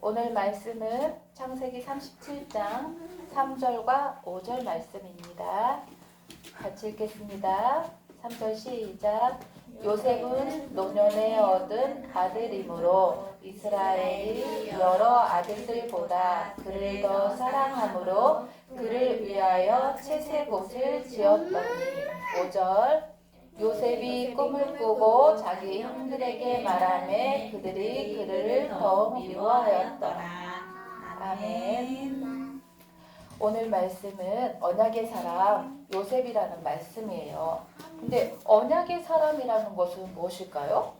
오늘 말씀은 창세기 37장 3절과 5절 말씀입니다. 같이 읽겠습니다. 3절 시작. 요셉은 노년에 얻은 아들이므로 이스라엘이 여러 아들들보다 그를 더 사랑하므로 그를 위하여 채색옷을 지었더니 5절 요셉이 꿈을 꾸고 자기 형들에게 말하며 그들이 그를 더 미워하였더라. 아멘. 오늘 말씀은 언약의 사람 요셉이라는 말씀이에요. 근데 언약의 사람이라는 것은 무엇일까요?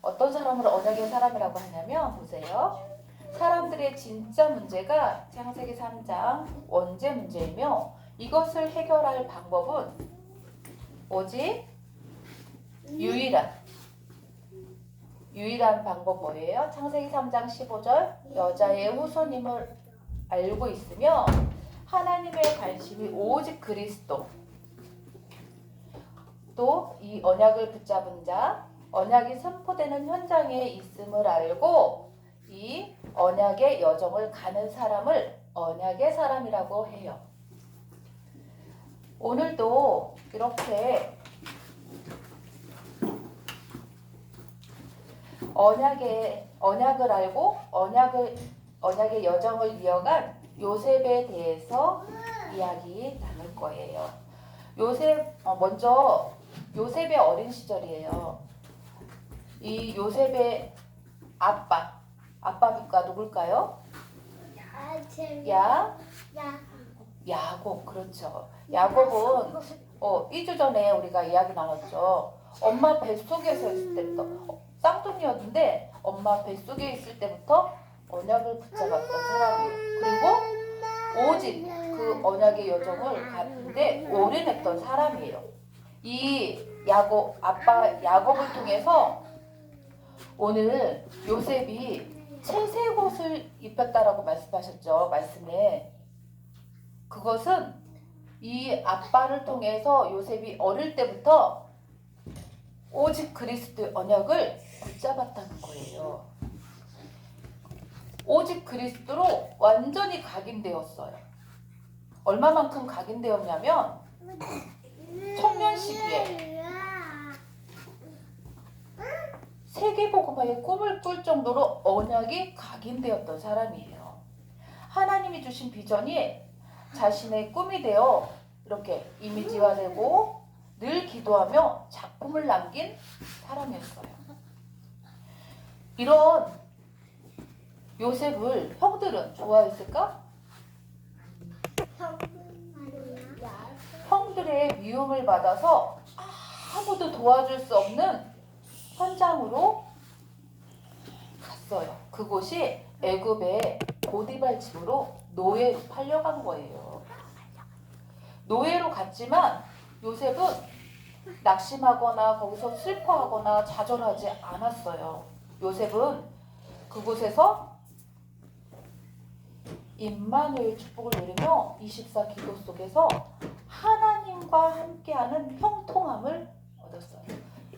어떤 사람을 언약의 사람이라고 하냐면 보세요. 사람들의 진짜 문제가 창세기 3장 원죄 문제이며 이것을 해결할 방법은 오직 유일한 유일한 방법 뭐예요? 창세기 3장 15절 여자의 후손임을 알고 있으며 하나님의 관심이 오직 그리스도 또 이 언약을 붙잡은 자 언약이 선포되는 현장에 있음을 알고 이 언약의 여정을 가는 사람을 언약의 사람이라고 해요. 오늘도 이렇게 언약의 언약을 알고 언약을 언약의 여정을 이어간 요셉에 대해서 이야기 나눌 거예요. 요셉 어, 먼저 요셉의 어린 시절이에요. 이 요셉의 아빠 아빠가 누굴까요? 야 야 곱 그렇죠. 야곱은 어 2주 전에 우리가 이야기 나눴죠. 엄마 뱃속에서 있을 때부터 어, 쌍둥이였는데 엄마 뱃속에 있을 때부터 언약을 붙잡았던 사람이에요. 그리고 오직 그 언약의 여정을 갔는데 올인했던 사람이에요. 이 야곱 아빠 야곱을 통해서 오늘 요셉이 채색 옷을 입혔다라고 말씀하셨죠. 말씀에 그것은 이 아빠를 통해서 요셉이 어릴 때부터 오직 그리스도의 언약을 붙잡았다는 거예요. 오직 그리스도로 완전히 각인되었어요. 얼마만큼 각인되었냐면 청년 시기에 세계복음화의 꿈을 꿀 정도로 언약이 각인되었던 사람이에요. 하나님이 주신 비전이 자신의 꿈이 되어 이렇게 이미지화되고 늘 기도하며 작품을 남긴 사람이었어요. 이런 요셉을 형들은 좋아했을까? 형들의 미움을 받아서 아무도 도와줄 수 없는 현장으로 갔어요. 그곳이 애굽의 고디발 집으로 노예로 팔려간 거예요. 노예로 갔지만 요셉은 낙심하거나 거기서 슬퍼하거나 좌절하지 않았어요. 요셉은 그곳에서 임마누엘 축복을 누리며 24 기도 속에서 하나님과 함께하는 형통함을 얻었어요.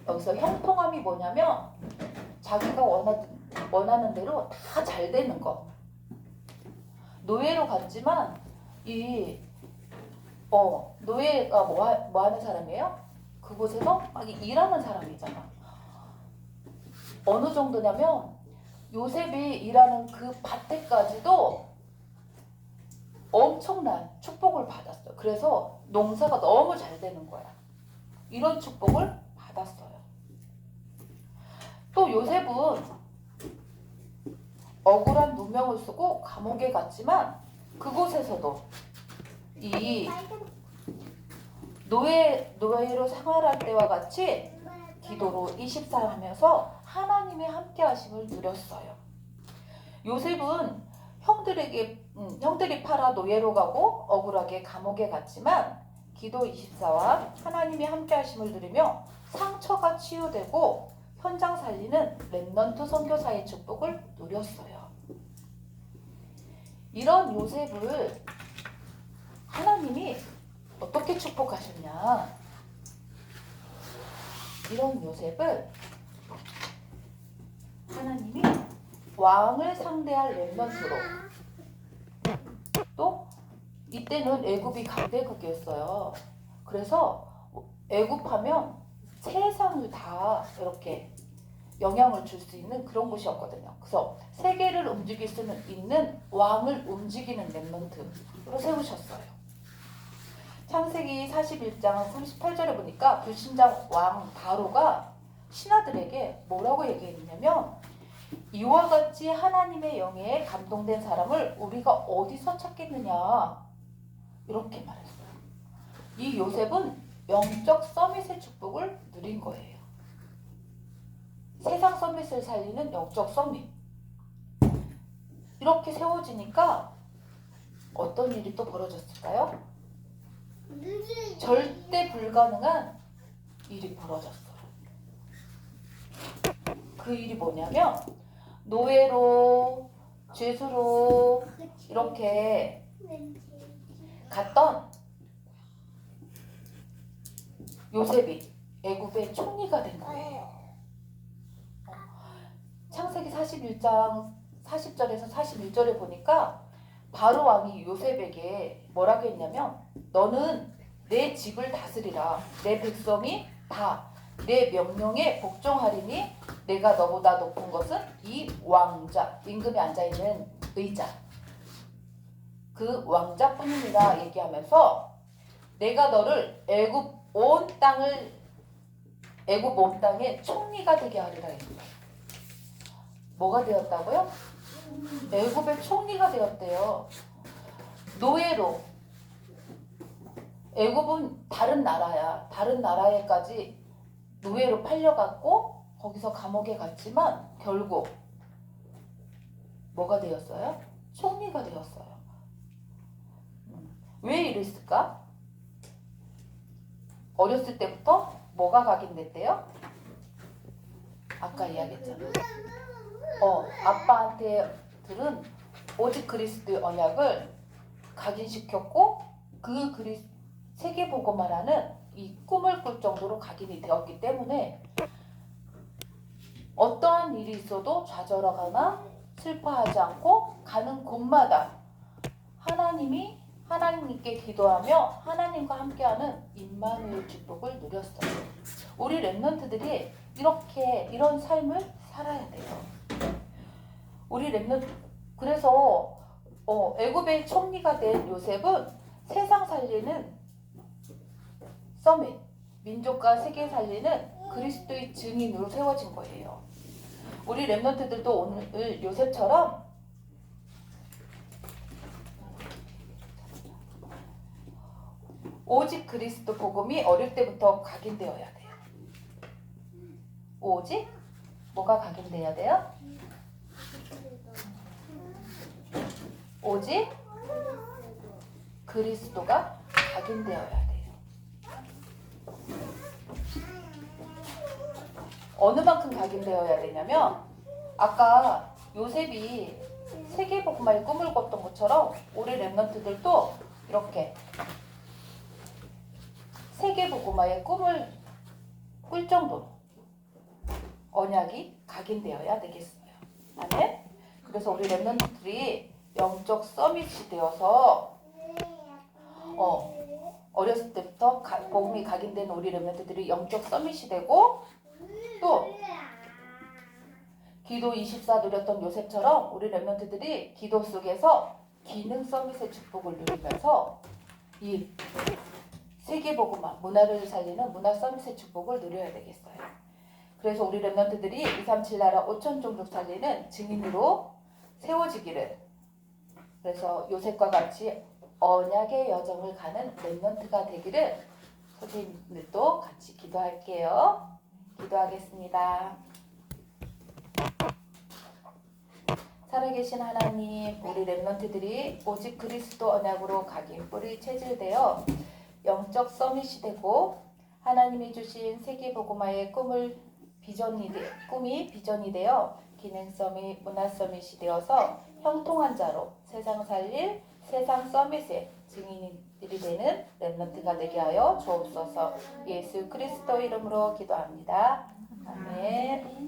여기서 형통함이 뭐냐면 자기가 원하, 원하는 대로 다 잘 되는 거. 노예로 갔지만 이 어, 노예가 뭐, 하, 뭐 하는 사람이에요? 그곳에서 막 일하는 사람이잖아. 어느 정도냐면 요셉이 일하는 그 밭에까지도 엄청난 축복을 받았어요. 그래서 농사가 너무 잘 되는 거야. 이런 축복을 받았어요. 또 요셉은 억울한 누명을 쓰고 감옥에 갔지만 그곳에서도 이 노예 노예로 생활할 때와 같이 기도로 24 하면서 하나님의 함께 하심을 누렸어요. 요셉은 형들에게 음, 형들이 팔아 노예로 가고 억울하게 감옥에 갔지만 기도 24와 하나님의 함께 하심을 누리며 상처가 치유되고 현장 살리는 랩넌트 선교사의 축복을 누렸어요. 이런 요셉을 하나님이 어떻게 축복하셨냐? 이런 요셉을 하나님이 왕을 상대할 랩런트로 또 이때는 애굽이 강대국이었어요. 그래서 애굽하면 세상을 다 이렇게 영향을 줄 수 있는 그런 곳이었거든요. 그래서 세계를 움직일 수 있는 왕을 움직이는 랩런트로 세우셨어요. 창세기 41장 38절에 보니까 불신장 왕 바로가 신하들에게 뭐라고 얘기했냐면 이와 같이 하나님의 영에 감동된 사람을 우리가 어디서 찾겠느냐 이렇게 말했어요. 이 요셉은 영적 서밋의 축복을 누린 거예요. 세상 서밋을 살리는 영적 서밋. 이렇게 세워지니까 어떤 일이 또 벌어졌을까요? 절대 불가능한 일이 벌어졌어요. 그 일이 뭐냐면 노예로 죄수로 이렇게 갔던 요셉이 애굽의 총리가 된 거예요. 창세기 41장 40절에서 41절에 보니까 바로 왕이 요셉에게 뭐라고 했냐면 너는 내 집을 다스리라. 내 백성이 다 내 명령에 복종하리니 내가 너보다 높은 것은 이 왕자 임금에 앉아 있는 의자. 그 왕자뿐이니라 얘기하면서 내가 너를 애굽 온 땅을 애굽 온 땅의 총리가 되게 하리라 했어요. 뭐가 되었다고요? 애굽의 총리가 되었대요. 노예로 애굽은 다른 나라야. 다른 나라에까지 노예로 팔려갔고 거기서 감옥에 갔지만 결국 뭐가 되었어요? 총리가 되었어요. 음, 왜 이랬을까? 어렸을 때부터 뭐가 각인됐대요? 아까 이야기했잖아. 어, 아빠한테 들은 오직 그리스도의 언약을 각인시켰고 그 그리스 세계 보고만 하는 이 꿈을 꿀 정도로 각인이 되었기 때문에 어떠한 일이 있어도 좌절하거나 슬퍼하지 않고 가는 곳마다 하나님이 하나님께 기도하며 하나님과 함께하는 임마누엘 축복을 누렸어요. 우리 랩런트들이 이렇게 이런 삶을 살아야 돼요. 우리 랩런트 그래서 어, 애굽의 총리가 된 요셉은 세상 살리는 서밋 민족과 세계 살리는 그리스도의 증인으로 세워진 거예요. 우리 랩런트들도 오늘 요셉처럼 오직 그리스도 복음이 어릴 때부터 각인되어야 돼요. 오직 뭐가 각인되어야 돼요? 오직 그리스도가 각인되어야 돼요. 어느 만큼 각인되어야 되냐면 아까 요셉이 세계 복음화의 꿈을 꿨던 것처럼 우리 랩런트들도 이렇게 세계 복음화의 꿈을 꿀 정도로 언약이 각인되어야 되겠어요. 아멘. 그래서 우리 랩런트들이 영적 서밋이 되어서 어 어렸을 때부터 가, 복음이 각인된 우리 랩런트들이 영적 서밋이 되고 또 기도 24 누렸던 요셉처럼 우리 랩런트들이 기도 속에서 기능 서밋의 축복을 누리면서 이 세계 복음화 문화를 살리는 문화 서밋의 축복을 누려야 되겠어요. 그래서 우리 랩런트들이 237 나라 5천 종족 살리는 증인으로 세워지기를 그래서 요셉과 같이 언약의 여정을 가는 랩런트가 되기를 선생님들도 같이 기도할게요. 기도하겠습니다. 살아계신 하나님, 우리 랩런트들이 오직 그리스도 언약으로 각인 뿌리 체질되어 영적 서밋이 되고 하나님이 주신 세계 복음화의 꿈을 비전이 되, 꿈이 비전이 되어 기능 서밋, 문화 서밋이 되어서 형통한 자로 세상 살릴 세상 서밋의 증인들이 되는 랩런트가 되게 하여 주옵소서. 예수 그리스도 이름으로 기도합니다. 아멘.